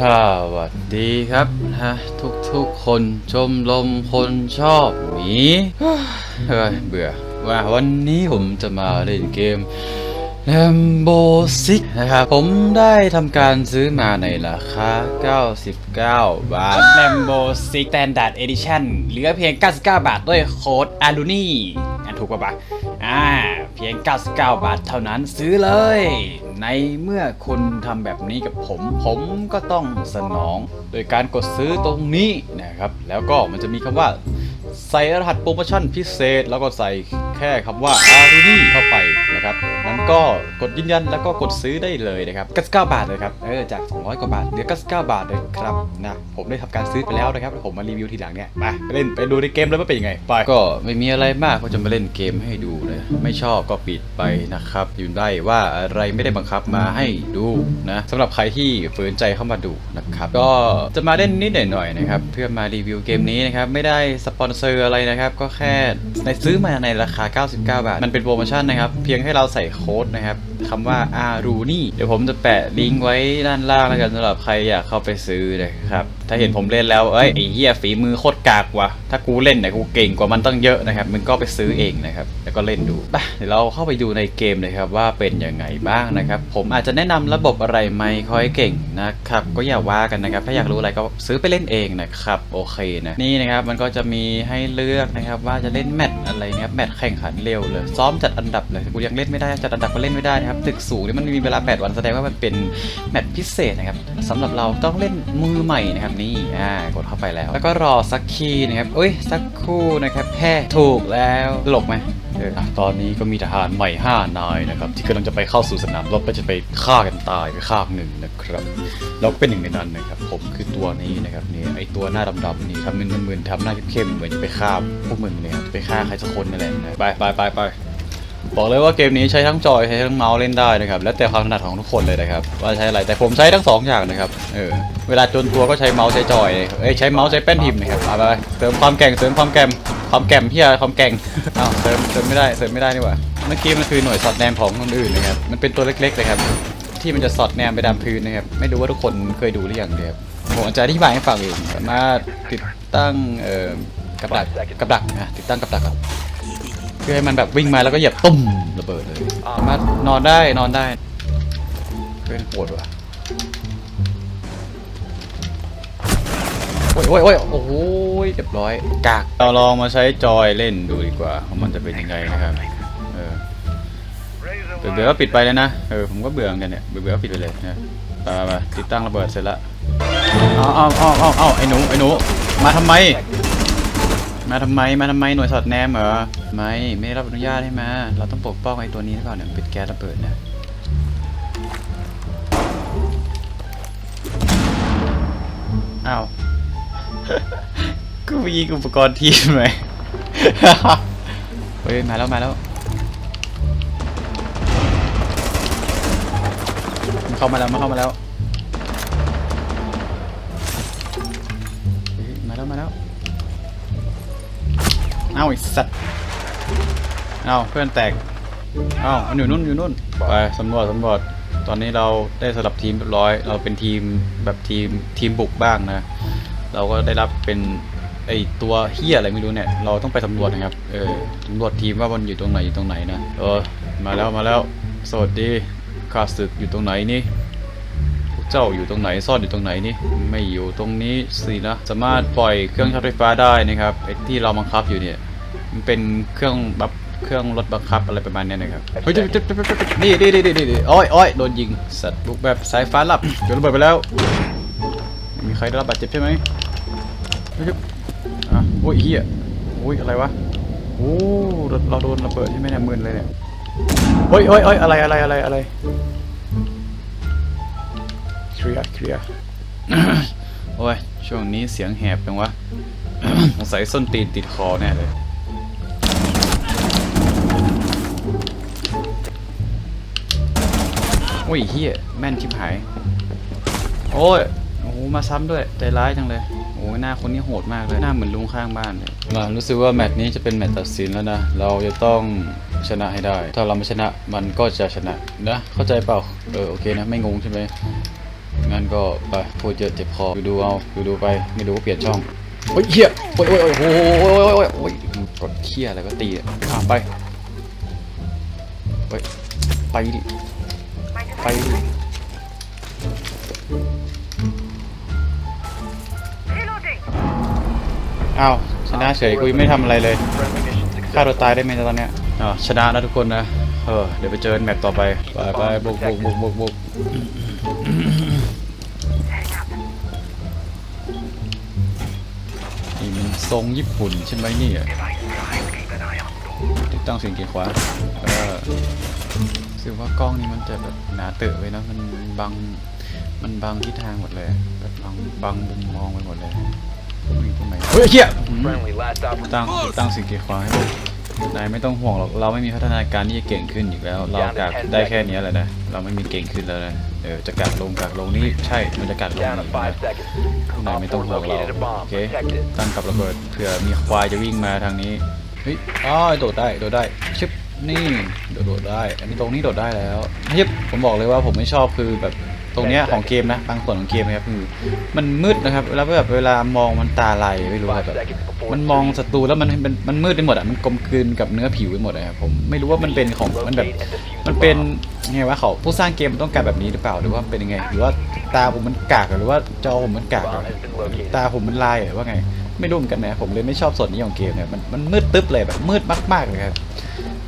สวัสดีครับฮะทุกทุกๆคนชมรมคนชอบหมีเฮ้ยเบื่อว่าวันนี้ผมจะมาเล่นเกม Lambo Six นะครับผมได้ทำการซื้อมาในราคา 99 บาท Lambo Six Standard Edition เหลือเพียง 99 บาทด้วยโค้ด a l u n i อ่ถูกปะปะอ่า เพียง 99 บาทเท่านั้นซื้อเลย ในเมื่อคุณทำแบบนี้กับผม ผมก็ต้องสนอง โดยการกดซื้อตรงนี้นะครับ แล้วก็มันจะมีคำว่า ใส่รหัสโปรโมชั่นพิเศษ แล้วก็ใส่แค่คำว่าอารูนี่เข้าไป นะครับนั้นก็กดยืนยันแล้วก็กดซื้อได้เลยนะครับ99บาทเลยครับเออจาก 200 กว่าบาทเหลือ99บาทเลยครับนะผมได้ทำการซื้อไปแล้วนะครับแล้วผมมารีวิวทีหลังเนี่ยไปไปเล่นไปดูในเกมแล้วว่าเป็นยังไงไปก็ไม่มีอะไรมากก็จะมาเล่นเกมให้ดูเลย ไม่ชอบก็ปิดไปนะครับยู่ได้ว่าอะไรไม่ได้บังคับมาให้ดูนะสำหรับใครที่ฝืนใจเข้ามาดูนะครับก็จะมาเล่นนิดหน่อยๆนะครับเพื่อมารีวิวเกมนี้นะครับไม่ได้สปอนเซอร์อะไรนะครับก็แค่ในซื้อมาในราคา 99 บาท มันเป็นโปรโมชั่นนะครับเพียงให้เราใส่โค้ดนะครับคำว่าอารูนี่เดี๋ยวผมจะแปะลิงก์ไว้ด้านล่างแล้วกันสำหรับใครอยากเข้าไปซื้อนะครับ ถ้าเห็นผมเล่นแล้วเอ้ยไอ้เหี้ยฝีมือโคตรกากว่ะถ้ากูเล่นเนี่ยกูเก่งกว่ามันตั้งเยอะนะครับมึงก็ไปซื้อเองนะครับแล้วก็เล่นดูไปเดี๋ยวเราเข้าไปดูในเกมเลยครับว่าเป็นยังไงบ้างนะครับ ผมอาจจะแนะนำระบบอะไรไหมคอยเก่งนะครับก็อย่าว่ากันนะครับ ถ้าอยากรู้อะไรก็ซื้อไปเล่นเองนะครับโอเคนะนี่นะครับมันก็จะมีให้เลือกนะครับว่าจะเล่นแมตช์อะไรนะครับแมตช์แข่งขันเร็วเลยซ้อมจัดอันดับเลยกูยังเล่นไม่ได้จัดอันดับก็เล่นไม่ได้นะครับตึกสูงนี่มันมีเวลา 8 วันแสดงว่ามันเป็นแมตช์พิเศษนะครับสำหรับเราต้องเล่นมือใหม่นะครับนี่อ่ากดเข้าไปแล้ว แล้วก็รอสักคีนะครับเอ้ยสักคู่นะครับแพ้ถูกแล้วตลกไหมเอออะตอนนี้ก็มีทหารใหม่5นายนะครับที่กำลังจะไปเข้าสู่สนามรบก็จะไปฆ่ากันตายไปข้าหนึ่งนะครับเราก็เป็นหนึ่งในนั้นนะครับผมคือตัวนี้นะครับนี่ไอตัวหน้าดำๆนี่ทำมึนๆทำหน้าเข้มๆเหมือนจะไปฆ่าพวกมึงเลยครับไปฆ่าใครสักคนนั่นแหละนะไปไปไปไป บอกเลยว่าเกมนี้ใช้ทั้งจอยใช้ทั้งเมาส์เล่นได้นะครับ แล้วแต่ความถนัดของทุกคนเลยนะครับ ว่าใช้อะไรแต่ผมใช้ทั้งสองอย่างนะครับเออเวลาจนตัวก็ใช้เมาส์ใช้จอยเอ้ยใช้เมาส์ใช้แป้นพิมพ์นะครับเอาไปเสริมความแก่งเสริมความแกร่งความแกร่งพี่อะความแก่งอ้าวเสริมเสริมไม่ได้เสริมไม่ได้นี่หว่าเมื่อกี้มันคือหน่วยสอดแนมของคนอื่นนะครับมันเป็นตัวเล็กๆเลยครับที่มันจะสอดแนมไปตามพื้นนะครับไม่รู้ว่าทุกคนเคยดูหรือยังเนี่ยครับผมจะอธิบายให้ฟังเองสามารถติดตั้งเอ่อกับดักกับดักนะติดตั้งกับดักครับ พื่อให้มันแบบวิ่งมาแล้วก็เหยียบตุ้มระเบิดเลยสามารถนอนได้นอนได้เพื่อนปวดว่ะโอ้ยโอ้ยโอ้ยโอ้โหเรียบร้อยกากเราลองมาใช้จอยเล่นดูดีกว่าว่ามันจะเป็นยังไงนะครับเออเบื่อก็ปิดไปเลยนะเออผมก็เบื่อเหมือนกันเนี่ยเบื่อก็ปิดไปเลยนะไปไปไปติดตั้งระเบิดเสร็จละเอาเอาเอาเอาเอาไอ้หนูไอ้หนูมาทำไม มาทำไมมาทำไมหน่วยสอดแนมเหรอ ไม่ไม่ได้รับอนุญาตให้มา เราต้องปกป้องไอ้ตัวนี้หรือเปล่าเนี่ยมันเป็นแก๊สระเบิดนะอ้าว กูมีอุปกรณ์ทีมไหมเฮ้ย มาแล้ว มาแล้ว มันเข้ามาแล้ว มันเข้ามาแล้ว มาแล้ว มาแล้ว เอ้าไอ้สัตว์ เอ้าเพื่อนแตกเอ้ามันอยู่นู่นอยู่นู่นไปสำรวจสำรวจตอนนี้เราได้สลับทีมเรียบร้อย เราเป็นทีมแบบทีมทีมบุกบ้างนะ เราก็ได้รับเป็นไอตัวเฮียอะไรไม่รู้เนี่ย เราต้องไปสำรวจนะครับ เออสำรวจทีมว่ามันอยู่ตรงไหนอยู่ตรงไหนนะ เออ มาแล้วมาแล้ว สวัสดีข้าศึกอยู่ตรงไหนนี่ พวกเจ้าอยู่ตรงไหนซ่อนอยู่ตรงไหนนี่ ไม่อยู่ตรงนี้สินะ สามารถปล่อยเครื่องช็อตไฟฟ้าได้นะครับไอที่เราบังคับอยู่เนี่ย มันเป็นเครื่องแบบ เครื่องรถบังคับอะไรประมาณเนี้ยนะครับ เฮ้ยเจ็บเจ็บเจ็บเจ็บนี่นี่นี่นี่นี่โอ้ยโอ้ยโดนยิง สัตว์บุกแบบสายฟ้าลับโดนระเบิดไปแล้ว มีใครได้รับบาดเจ็บใช่ไหมเฮ้ยอะโอ้ยเฮียโอ้ยอะไรวะ โอ้เราเราโดนระเบิดใช่ไหมเนี่ยมึนเลยเนี่ยเฮ้ยเฮ้ยเฮ้ยอะไรอะไรอะไรอะไรเคลียร์เคลียร์โอ้ยช่วงนี้เสียงแหบจังวะสงสัยส้นตีนติดคอแน่เลย โอ้ยเฮียแม่นชิบหาย โอ้ยโอ้มาซ้ำด้วยใจร้ายจังเลยโอ้หน้าคนนี้โหดมากเลยหน้าเหมือนลุงข้างบ้านเลยมารู้สึกว่าแมตช์นี้จะเป็นแมตช์ตัดสินแล้วนะ เราจะต้องชนะให้ได้ ถ้าเราไม่ชนะมันก็จะชนะนะ เข้าใจเปล่าเออโอเคนะไม่งงใช่ไหมงั้นก็ไปพูดเยอะเจ็บคอดูดูเอาดูดูไปไม่ดูก็เปลี่ยนช่องโอ้ยเฮียโอ้ยโอ้ยโอ้ยโอ้ยโอ้ยโอ้ยกดเคียอะไรก็ตีอะไปไปไป ไปดิอ้าวชนะเฉยกูยังไม่ทำอะไรเลยฆ่าตัวตายได้ไหมตอนเนี้ยอ่าชนะแล้วทุกคนนะเออเดี๋ยวไปเจอกันแมตช์ต่อไปไปไปบุกบุกบุกบุกบุกนี่มันทรงญี่ปุ่นใช่ไหมเนี่ยติดตั้งเสียงเกียร์ขวาเออรู้ สึกว่ากล้องนี้มันจะแบบหนาเตอะไว้นะมันบังมันบังทิศทางหมดเลย แบบบังบังมุมมองไปหมดเลยมีตรงไหนเฮ้ยเฮียอืม Friendly, last ตั้ง opportunity. ตั้งเสียงเกียร์ขวาให้ผมนายไม่ต้องห่วงหรอกเราไม่มีพัฒนาการที่จะเก่งขึ้นอีกแล้ว เรากากได้แค่เนี้ยแหละนะเราไม่มีเก่งขึ้นแล้วนะเออจะกัดลงกัดลงนี่ใช่มันจะกัดลง Down to อีก five นะ seconds. นาย Op ไม่ต้อง4ห่วงเรา located a โอ bomb. เค Protect it. ตั้งกับระเบิดเผื่อมีควายจะวิ่งมาทางนี้เฮ้ยอ๋อโดดได้โดดได้ชึบ นี่โดดได้ อันนี้ตรงนี้โดดได้แล้วยิบผมบอกเลยว่าผมไม่ชอบคือแบบตรงเนี้ยของเกมนะบางส่วนของเกมนะครับคือมันมืดนะครับแล้วแบบเวลามองมันตาลายไม่รู้อะ Five แบบมันมองศัตรูแล้วมันมันมันมืดไปหมดอะมันกลมกลืนกับเนื้อผิวไปหมดเลยครับผมไม่รู้ว่ามันเป็นของมันแบบมันเป็นไงวะเขาผู้สร้างเกมมันต้องการแบบนี้หรือเปล่าหรือว่าเป็นยังไง หรือว่าตาผมมันกากหรือว่าจอผมมันกากตาผมมันลายหรือว่าไง ไม่รู้เหมือนกันนะผมเลยไม่ชอบส่วนนี้ของเกมเนี่ยมันมันมืดตึ๊บเลยแบบมืดมากๆเลยครับ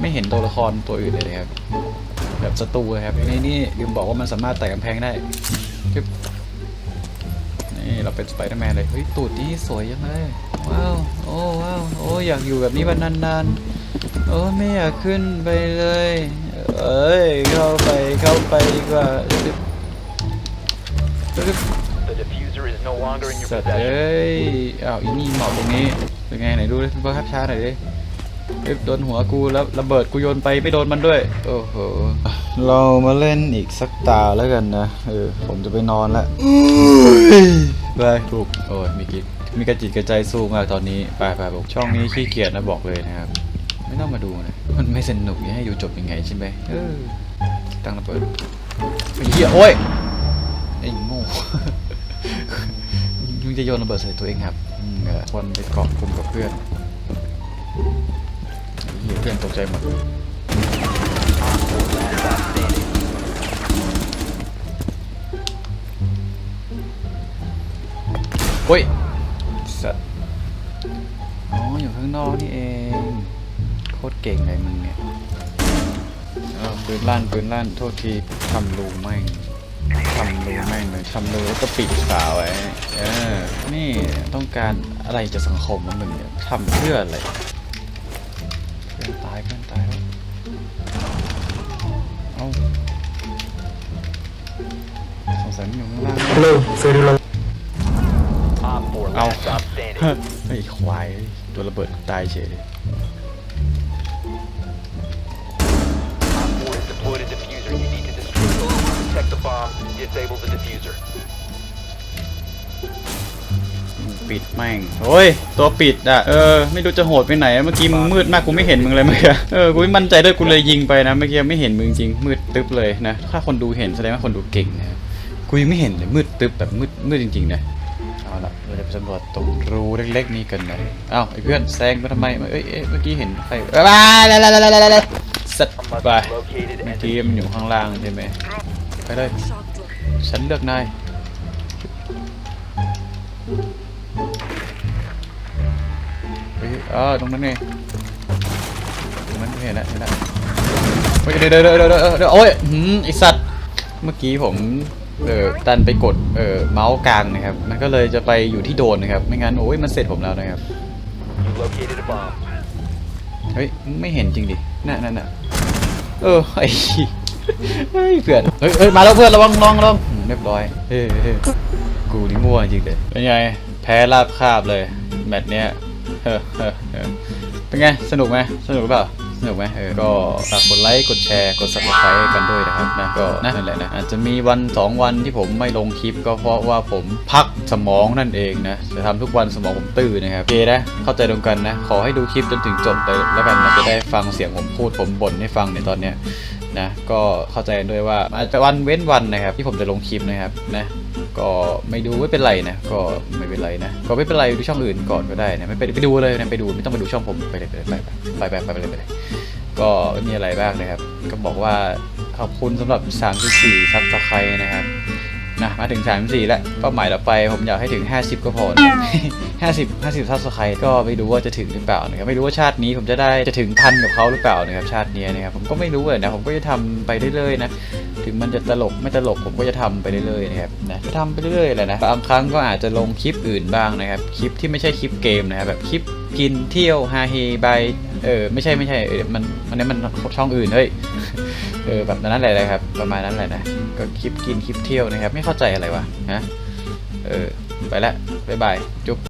ไม่เห็นตัวละครตัวอื่นเลยนะครับ แบบศัตรูครับนี่นี่ลืมบอกว่ามันสามารถไต่กำแพงได้จึ๊บนี่เราเป็นสไปเดอร์แมนเลยเฮ้ยตูดนี่สวยยังเลยว้าวโอ้ว้าวโอ้อยากอยู่แบบนี้วันนานๆโอ้ไม่อยากขึ้นไปเลย เอ้ยเข้าไปเข้าไปดีกว่าจึ๊บจึ๊บ The diffuser is no longer in your สัตว์ possession. เอ้ยอ้าวอีนี่เหมาะตรงนี้เป็นไงไหนดูดิบังคับช้าหน่อยดิเอ้ย โดนหัวกูแล้วระเบิดกูโยนไปไม่โดนมันด้วย โอ้โห เรามาเล่นอีกสักตาแล้วกันนะ เออ ผมจะไปนอนละไปถูกโอ้ยมีกิจมีกระจิตกระใจสู้มากตอนนี้ ไปไปบอกช่องนี้ขี้เกียจนะบอกเลยนะครับ ไม่ต้องมาดูนะ มันไม่สนุกจะให้ดูจบยังไงใช่ไหมเออ ตั้งระเบิดไอ้เหี้ยโอ้ยไอ้โง่มึงจะโยนระเบิดใส่ตัวเองครับอืมเออคนไปเกาะกลุ่มกับเพื่อนไอ้เหี้ ยเพื่อนตกใจหมดโอ้ยสัตว์อ๋ออยู่ข้างนอกนี่เองโคตรเก่งเลยมึงเนี่ยเออปืนลั่นปืนลั่นโทษทีทำรูแม่งทำรูแม่งเลยทำรูแล้วก็ปิดฝาไว้เออนี่ต้องการอะไรจะสังคมวะมึงเนี่ยทำเพื่ออะไรเพื่อน ตายเพื่อนตายแล้วเอาสงสัยมันอยู่ข้างล่าง Hello, Federal. Op 4เอา last stop standing. ไอ้ควายตัวระเบิดตายเฉย Op 4 has deployed a diffuser. You need to destroy it. Protect the bomb. Disable the diffuser. ปิดแม่งโอ้ยตัวปิดอะเออไม่รู้จะโหดไปไหนเมื่อกี้มึงมืดมากกูไม่เห็นมึงเลยเมื่อกี้เออกูไม่มั่นใจด้วยกูเลยยิงไปนะเมื่อกี้ไม่เห็นมึงจริงมืดตึ๊บเลยนะถ้าคนดูเห็นแสดงว่าคนดูเก่งนะกูยังไม่เห็นเลยมืดตึ๊บแบบมืดมืดจริงๆนะเอาละเราจะไปสำรวจตรงรูเล็กๆนี้กันนะอ้าวไอ้เพื่อนแซงมาทำไมเอ้ยเมื่อกี้เห็นใครบ้าสัตว์ Must ไป be located เมื่อกี้มันอยู่ข้างล่างใช่ไหมไปเลยฉันเลือกนาย เอ๋อตรงนั้นไงตรงนั้นเห็นแล้วเห็นแล้วเฮ้ยเดี๋ยวเดี๋ยวเดี๋ยวเดี๋ยวเดี๋ยวโอ้ยหืมไอสัตว์เมื่อกี้ผมเออดันไปกดเออเมาส์กลางนะครับ มันก็เลยจะไปอยู่ที่โดนนะครับ ไม่งั้นโอ้ยมันเสร็จผมแล้วนะครับเฮ้ยไม่เห็นจริงดิน่ะนั่นน่ะเออไอ้เฮ้ยเพื่อนเฮ้ยเฮ้ยมาแล้วเพื่อนระวังระวังระวังเรียบร้อยเฮ้ยเฮ้ยกูนี่มั่วจริงเลยเป็นไงแพ้ราบคาบเลยแมตช์เนี้ย เป็นไง สนุกไหมสนุกหรือเปล่าสนุกไหมเออ ก็ฝากกดไลค์ กดแชร์ กด subscribe กันด้วยนะครับนะ ก็นั่นแหละนะ อาจจะมีวันสองวันที่ผมไม่ลงคลิปก็เพราะว่าผมพักสมองนั่นเองนะ จะทำทุกวันสมองผมตื้อนะครับโอเคนะ เข้าใจตรงกันนะ ขอให้ดูคลิปจนถึงจบเลยแล้วกันนะจะได้ฟังเสียงผมพูดผมบ่นให้ฟังในตอนเนี้ย นะก็เข้าใจด้วยว่าอาจจะวันเว้นวันนะครับ ที่ผมจะลงคลิปนะครับนะก็ไม่ดูไม่เป็นไรนะก็ไม่เป็นไรนะก็ไม่เป็นไรดูช่องอื่นก่อนก็ได้นะไม่ไปไปดูเลยนะไปดูไม่ต้องไปดูช่องผมไปเลยไปเลยไปไปไปไปเลยไปเลยก็มีอะไรบ้างนะครับ ก็บอกว่าขอบคุณสำหรับ34ซับสไคร์นะครับ นะมาถึง 34 แล้วเป้าหมายต่อไปผมอยากให้ถึง 50 ก็พอนะ50 50ซับสไครต์ก็ไม่รู้ว่าจะถึงหรือเปล่านะครับไม่รู้ว่าชาตินี้ผมจะได้จะถึงพันกับเขาหรือเปล่านะครับชาตินี้นะครับผมก็ไม่รู้เลยนะผมก็จะทำไปเรื่อยๆนะถึงมันจะตลกไม่ตลกผมก็จะทำไปเรื่อยๆนะครับนะจะทำไปเรื่อยๆแหละนะบางครั้งก็อาจจะลงคลิปอื่นบ้างนะครับคลิปที่ไม่ใช่คลิปเกมนะครับแบบคลิปกินเที่ยวฮาเฮบายเออไม่ใช่ไม่ใช่เออมันมันนี้มันช่องอื่นเฮ้ย เออแบบนั้นแหละนะครับ ประมาณนั้นแหละนะ ก็คลิปกินคลิปเที่ยวนะครับ ไม่เข้าใจอะไรวะฮะ เออ ไปละบ๊ายบาย จุ๊บ